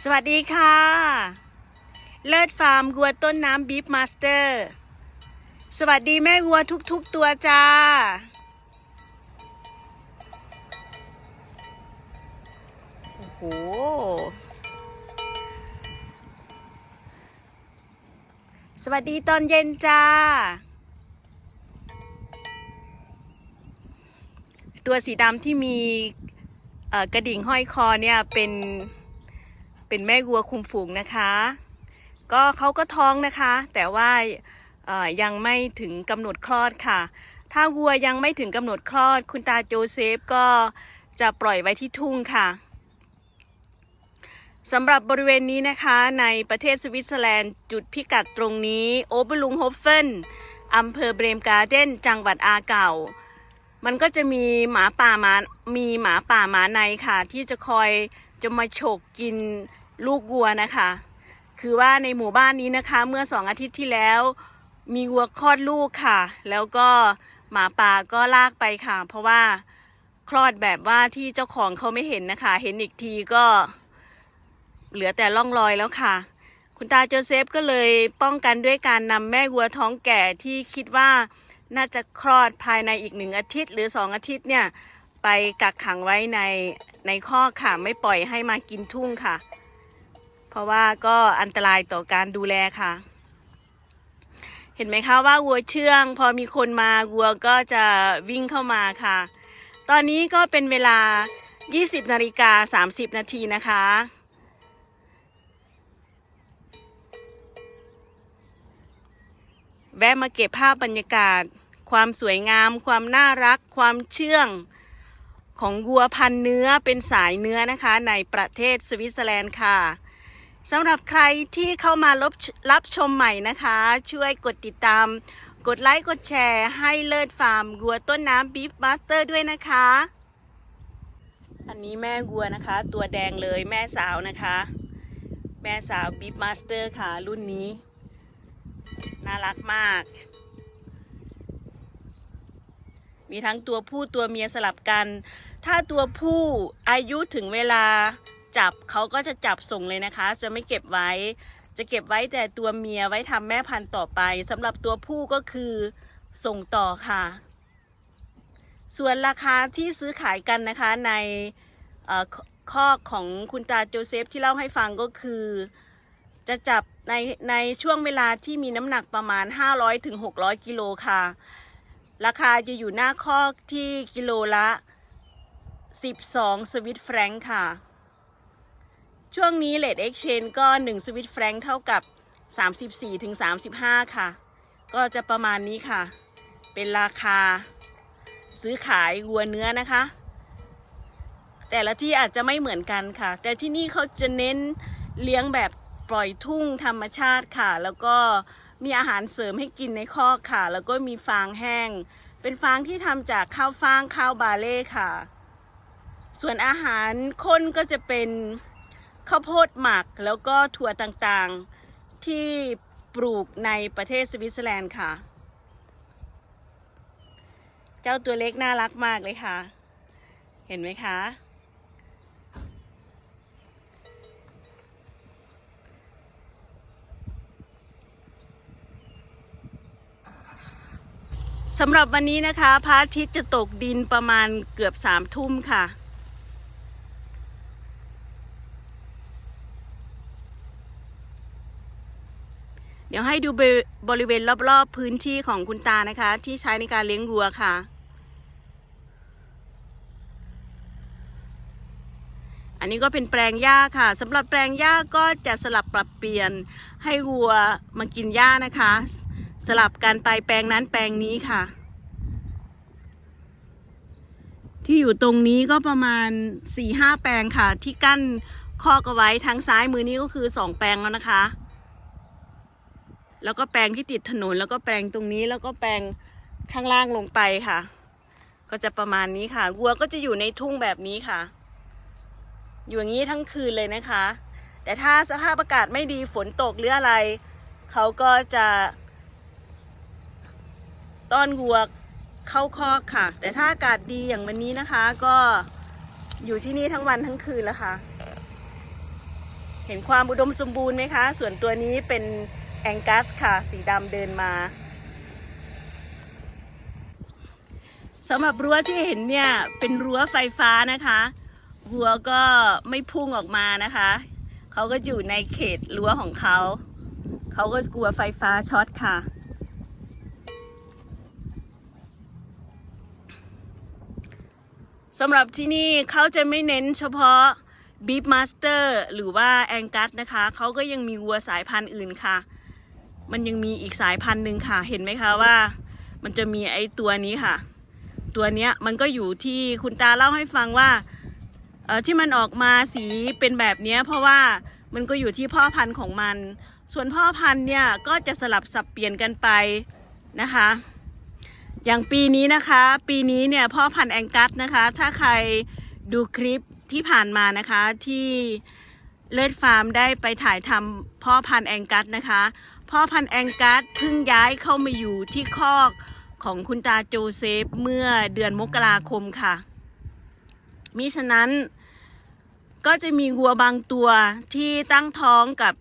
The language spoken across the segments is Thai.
สวัสดีค่ะ เลิศฟาร์มวัวต้นน้ำบีฟมาสเตอร์ สวัสดีแม่วัวทุกๆตัวจ้า โอ้โห สวัสดีตอนเย็นจ้า ตัวสีดำที่มีกระดิ่งห้อยคอเนี่ยเป็น เป็นแม่วัวคุมฝูงนะคะ ก็เขาก็ท้องนะคะ แต่ว่ายังไม่ถึงกำหนดคลอดค่ะ ถ้าวัวยังไม่ถึงกำหนดคลอด คุณตาโจเซฟก็จะปล่อยไว้ที่ทุ่งค่ะสำหรับบริเวณนี้นะคะในประเทศสวิตเซอร์แลนด์จุดพิกัดตรงนี้โอเบลุงโฮฟเฟนอำเภอเบรมการ์เดนจังหวัดอาเก่า มันก็จะมีหมาป่ามามีหมาป่าหมาในค่ะ ที่จะคอยจะมาฉกกิน ลูกวัวนะคะ คือว่าในหมู่บ้านนี้นะคะ เมื่อสองอาทิตย์ที่แล้ว มีวัวคลอดลูกค่ะ แล้วก็หมาป่าก็ลากไปค่ะ เพราะว่าคลอดแบบว่าที่เจ้าของเขาไม่เห็นนะคะ เห็นอีกทีก็ เหลือแต่ร่องรอยแล้วค่ะ คุณตาโจเซฟก็เลยป้องกันด้วยการนำแม่วัวท้องแก่ที่คิดว่าน่าจะคลอดภายในอีกหนึ่งอาทิตย์ หรือสองอาทิตย์เนี่ย ไปกักขังไว้ในในข้อค่ะไม่ปล่อยให้มากินทุ่งค่ะ เพราะว่าก็อันตรายต่อการดูแลค่ะ เห็นไหมคะว่าวัวเชื่อง พอมีคนมาวัวก็จะวิ่งเข้ามาค่ะ ตอนนี้ก็เป็นเวลา 20นาฬิกา30 นาทีนะคะแวะมาเก็บภาพบรรยากาศ ความสวยงาม ความน่ารัก ความเชื่องของวัวพันเนื้อเป็นสายเนื้อนะคะ ในประเทศสวิตเซอร์แลนด์ค่ะ สำหรับใครที่เข้ามารับรับชมใหม่นะคะ ช่วยกดติดตาม กดไลค์ กดแชร์ ให้เลิศฟาร์มวัวต้นน้ำบีฟมาสเตอร์ด้วยนะคะ อันนี้แม่วัวนะคะ ตัวแดงเลยแม่สาวนะคะ แม่สาวบีฟมาสเตอร์ค่ะ รุ่นนี้ น่ารักมาก มีทั้งตัวผู้ตัวเมียสลับกัน ถ้าตัวผู้อายุถึงเวลา จับเขาก็จะจับส่งเลยนะคะ จะไม่เก็บไว้ จะเก็บไว้แต่ตัวเมียไว้ทำแม่พันธุ์ต่อไปสำหรับตัวผู้ก็คือส่งต่อค่ะ ส่วนราคาที่ซื้อขายกันนะคะในข้อของคุณตาโจเซฟที่เล่าให้ฟังก็คือ จะจับในในช่วงเวลาที่มีน้ำหนักประมาณ 500ถึงกิโลค่ะ ราคาจะอยู่หน้าคอกที่กิโลละ 12 สวิตแฟรงค์ค่ะ ช่วงนี้เลทเอ็กช n นก็ 1 สวิตแฟรงค์เท่ากับ 34ถึง35 ค่ะ ก็จะประมาณนี้ค่ะ เป็นราคา ซื้อขายวัวเนื้อนะคะ แต่ละที่อาจจะไม่เหมือนกันค่ะ แต่ที่นี่เขาจะเน้นเลี้ยงแบบปล่อยทุ่งธรรมชาติค่ะ แล้วก็มีอาหารเสริมให้กินในคอกค่ะ แล้วก็มีฟางแห้ง เป็นฟางที่ทำจากข้าวฟางข้าวบาเล่ค่ะ ส่วนอาหารข้นก็จะเป็น ข้าวโพดหมักแล้วก็ถั่วต่างๆที่ปลูกในประเทศสวิตเซอร์แลนด์ค่ะ เจ้าตัวเล็กน่ารักมากเลยค่ะ เห็นไหมคะ สำหรับวันนี้นะคะพระอาทิตย์จะตกดินประมาณเกือบสามทุ่มค่ะ ยวให้ดูบริเวณรอบๆพื้นที่ของคุณตานะคะ ที่ใช้ในการเลี้ยงวัวค่ะ อันนี้ก็เป็นแปลงหญ้าค่ะสำหรับแปลงหญ้าก็จะสลับปรับเปลี่ยนให้วัวมากินหญ้านะคะ สลับกันไปแปลงนั้นแปลงนี้ค่ะ ที่อยู่ตรงนี้ก็ประมาณ4ี่ห้าแปลงค่ะ ที่กั้นคอกเอาไว้ทางซ้ายมือนี้ก็คือสองแปลงแล้วนะคะ แล้วก็แปลงที่ติดถนน แล้วก็แปลงตรงนี้แล้วก็แปลงข้างล่างลงไปค่ะ ก็จะประมาณนี้ค่ะวัวก็จะอยู่ในทุ่งแบบนี้ค่ะ อยู่อย่างนี้ทั้งคืนเลยนะคะ แต่ถ้าสภาพอากาศไม่ดีฝนตกหรืออะไร เขาก็จะต้อนวัวเข้าคอกค่ะ แต่ถ้าอากาศดีอย่างวันนี้นะคะ ก็อยู่ที่นี่ทั้งวันทั้งคืนแล้วค่ะ เห็นไหมคะวัวก็จะอยู่ในทุ่งแบบนี้ค่ะอยู่อย่างเข้าคอค่ะแต่ถ้าอากาศดีอย่างวันนี้นะคะก็อยู่ที่นี่ทั้งวันทั้งคืนละค่ะเห็นความอุดมสมบูรณ์ไหมคะ ส่วนตัวนี้เป็น แองกัสค่ะ สีดำเดินมาสำหรับรั้วที่เห็นเนี่ย เป็นรั้วไฟฟ้านะคะวัวก็ไม่พุ่งออกมานะคะ เขาก็อยู่ในเขตรั้วของเขา เขาก็กลัวไฟฟ้าช็อตค่ะสำหรับที่นี่เขาจะไม่เน้นเฉพาะบีฟมาสเตอร์หรือว่าแองกัสนะคะ เขาก็ยังมีวัวสายพันธุ์อื่นค่ะ มันยังมีอีกสายพันธุ์หนึ่งค่ะ เห็นไหมคะว่า มันจะมีไอ้ตัวนี้ค่ะ ตัวเนี้ยมันก็อยู่ที่คุณตาเล่าให้ฟังว่าเออที่มันออกมาสีเป็นแบบเนี้ยเพราะว่ามันก็อยู่ที่พ่อพันธุ์ของมัน ส่วนพ่อพันธุ์เนี่ยก็จะสลับสับเปลี่ยนกันไปนะคะ อย่างปีนี้นะคะ ปีนี้เนี่ยพ่อพันธุ์แองกัสนะคะ ถ้าใครดูคลิปที่ผ่านมานะคะที่เลิศฟาร์มได้ไปถ่ายทำพ่อพันธุ์แองกัสนะคะ พ่อพันธุ์แองกัสเพิ่งย้ายเข้ามาอยู่ที่คอกของคุณตาโจเซฟเมื่อเดือนมกราคมค่ะ มิฉะนั้นก็จะมีวัวบางตัวที่ตั้งท้องกับ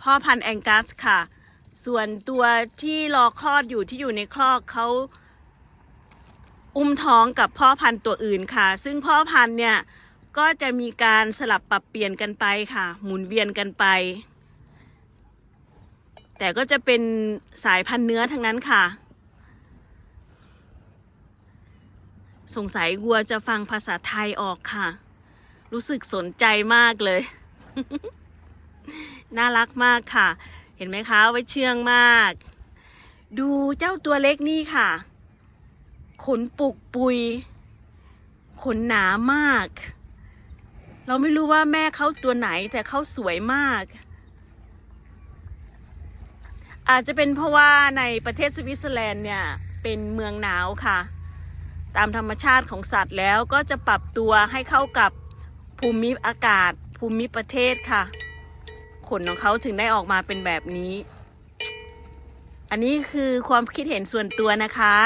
พ่อพันธุ์แองกัสค่ะ ส่วนตัวที่รอคลอดอยู่ที่อยู่ในคลอกเขาอุ้มท้องกับพ่อพันธุ์ตัวอื่นค่ะ ซึ่งพ่อพันธุ์เนี่ยก็จะมีการสลับปรับเปลี่ยนกันไปค่ะ หมุนเวียนกันไป แต่ก็จะเป็นสายพันธุ์เนื้อทั้งนั้นค่ะ สงสัยวัวจะฟังภาษาไทยออกค่ะ รู้สึกสนใจมากเลย น่ารักมากค่ะ เห็นไหมคะ ไว้เชื่องมาก ดูเจ้าตัวเล็กนี่ค่ะ ขนปุกปุย ขนหนามาก เราไม่รู้ว่าแม่เขาตัวไหนแต่เขาสวยมาก อาจจะเป็นเพราะว่าในประเทศสวิตเซอร์แลนด์เนี่ยเป็นเมืองหนาวค่ะ ตามธรรมชาติของสัตว์แล้วก็จะปรับตัวให้เข้ากับภูมิอากาศ ภูมิประเทศค่ะ ขนของเขาถึงได้ออกมาเป็นแบบนี้ อันนี้คือความคิดเห็นส่วนตัวนะคะ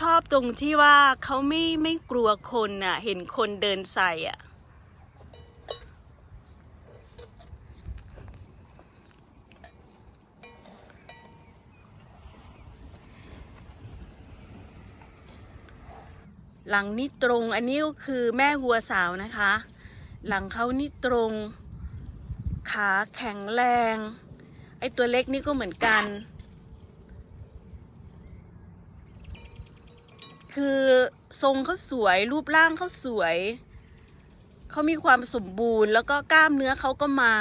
ชอบตรงที่ว่าเขาไม่ไม่กลัวคนอะ เห็นคนเดินใส่อะ หลังนี่ตรงอันนี้ก็คือแม่วัวสาวนะคะ หลังเขานี่ตรง ขาแข็งแรง ไอตัวเล็กนี่ก็เหมือนกัน คือทรงเขาสวยรูปร่างเขาสวย เขามีความสมบูรณ์ แล้วก็กล้ามเนื้อเขาก็มา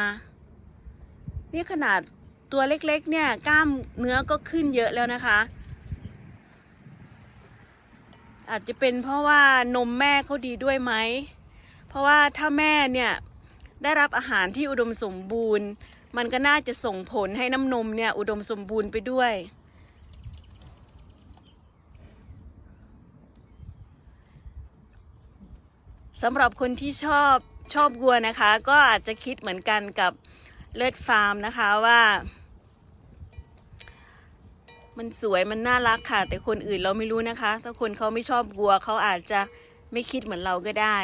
นี่ขนาดตัวเล็กๆ เนี่ยกล้ามเนื้อก็ขึ้นเยอะแล้วนะคะ อาจจะเป็นเพราะว่านมแม่เขาดีด้วยไหม เพราะว่าถ้าแม่เนี่ยได้รับอาหารที่อุดมสมบูรณ์ มันก็น่าจะส่งผลให้น้ำนมเนี่ยอุดมสมบูรณ์ไปด้วย สำหรับคนที่ชอบชอบวัวนะคะ ก็อาจจะคิดเหมือนกันกับเลิศฟาร์มนะคะว่า มันสวยมันน่ารักค่ะ แต่คนอื่นเราไม่รู้นะคะ ถ้าคนเขาไม่ชอบวัวเขาอาจจะไม่คิดเหมือนเราก็ได้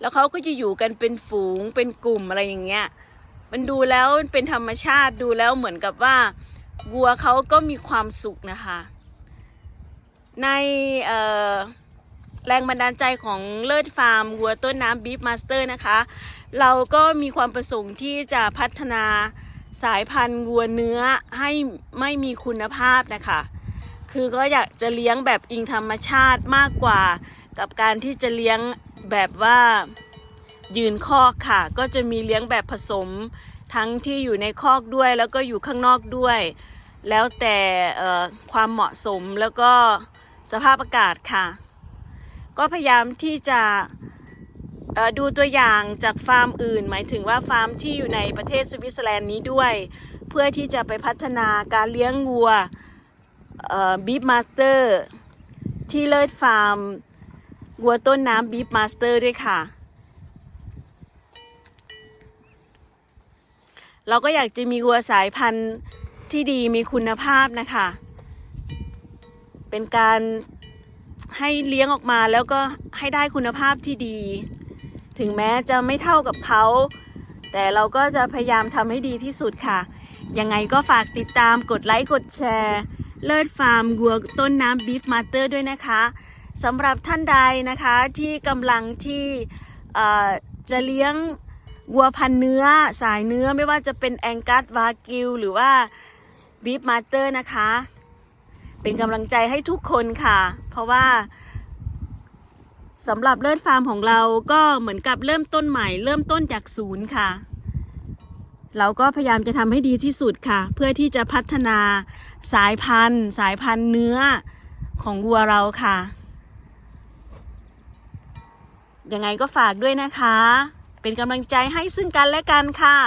แล้วเขาก็จะอยู่กันเป็นฝูงเป็นกลุ่มอะไรอย่างเงี้ย มันดูแล้วเป็นธรรมชาติดูแล้วเหมือนกับว่า วัวเขาก็มีความสุขนะคะ ในแรงบันดาลใจของเลิศฟาร์มวัวต้นน้ำบีฟมาสเตอร์นะคะ เราก็มีความประสงค์ที่จะพัฒนาสายพันธุ์วัวเนื้อให้ไม่มีคุณภาพนะคะ คือก็อยากจะเลี้ยงแบบอิงธรรมชาติมากกว่า กับการที่จะเลี้ยงแบบว่ายืนคอกค่ะ ก็จะมีเลี้ยงแบบผสม ทั้งที่อยู่ในคอกด้วยแล้วก็อยู่ข้างนอกด้วย แล้วแต่ความเหมาะสมแล้วก็สภาพอากาศค่ะ ก็พยายามที่จะดูตัวอย่างจากฟาร์มอื่น หมายถึงว่าฟาร์มที่อยู่ในประเทศสวิตเซอร์แลนด์นี้ด้วย เพื่อที่จะไปพัฒนาการเลี้ยงวัวบีฟมาสเตอร์ที่เลิศฟาร์มวัวต้นน้ำบีฟมาสเตอร์ด้วยค่ะ เราก็อยากจะมีวัวสายพันธุ์ที่ดีมีคุณภาพนะคะ เป็นการให้เลี้ยงออกมาแล้วก็ให้ได้คุณภาพที่ดี ถึงแม้จะไม่เท่ากับเขา แต่เราก็จะพยายามทำให้ดีที่สุดค่ะ ยังไงก็ฝากติดตามกดไลค์กดแชร์ เลิศฟาร์มวัวต้นน้ำบีฟมาเตอร์ด้วยนะคะสำหรับท่านใดนะคะที่กำลังที่จะเลี้ยง วัวพันเนื้อสายเนื้อไม่ว่าจะเป็นแองกัสวากิวหรือว่าบีฟมาเตอร์นะคะ เป็นกำลังใจให้ทุกคนค่ะ เพราะว่าสำหรับเลิศฟาร์มของเราก็เหมือนกับเริ่มต้นใหม่ เริ่มต้นจากศูนย์ค่ะ เราก็พยายามจะทำให้ดีที่สุดค่ะ เพื่อที่จะพัฒนาสายพันธุ์ สายพันธุ์เนื้อของวัวเราค่ะยังไงก็ฝากด้วยนะคะ เป็นกำลังใจให้ซึ่งกันและกันค่ะ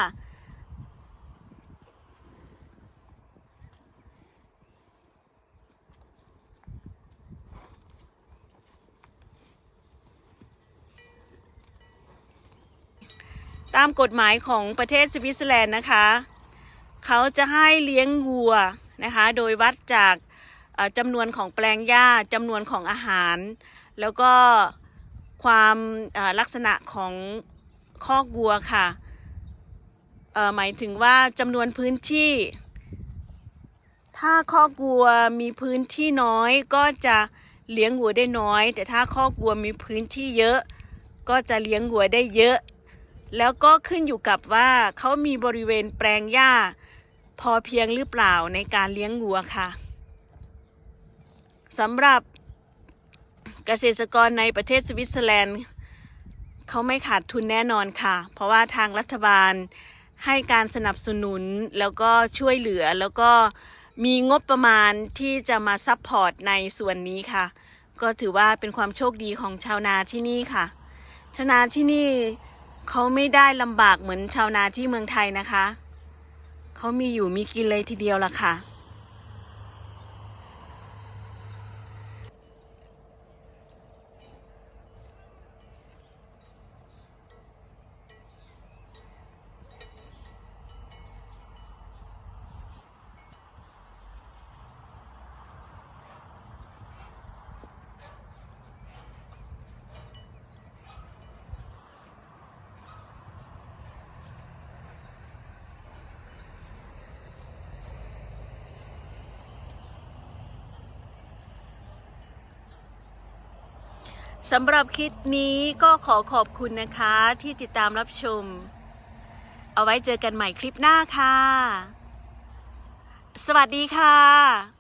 ตามกฎหมายของประเทศสวิตเซอร์แลนด์นะคะ เขาจะให้เลี้ยงวัวนะคะ โดยวัดจากจำนวนของแปลงหญ้าจำนวนของอาหาร แล้วก็ความลักษณะของ คอกวัวค่ะหมายถึงว่าจำนวนพื้นที่ ถ้าคอกวัวมีพื้นที่น้อยก็จะเลี้ยงวัวได้น้อย แต่ถ้าคอกวัวมีพื้นที่เยอะ ก็จะเลี้ยงวัวได้เยอะ แล้วก็ขึ้นอยู่กับว่าเขามีบริเวณแปลงหญ้า พอเพียงหรือเปล่าในการเลี้ยงวัวค่ะสำหรับเกษตรกรในประเทศสวิตเซอร์แลนด์ เขาไม่ขาดทุนแน่นอนค่ะ เพราะว่าทางรัฐบาลให้การสนับสนุนแล้วก็ช่วยเหลือแล้วก็มีงบประมาณที่จะมาซัพพอร์ตในส่วนนี้ค่ะ ก็ถือว่าเป็นความโชคดีของชาวนาที่นี่ค่ะ ชาวนาที่นี่เขาไม่ได้ลำบากเหมือนชาวนาที่เมืองไทยนะคะ เขามีอยู่มีกินเลยทีเดียวล่ะค่ะ สำหรับคลิปนี้ก็ขอขอบคุณนะคะที่ติดตามรับชม เอาไว้เจอกันใหม่คลิปหน้าค่ะ สวัสดีค่ะ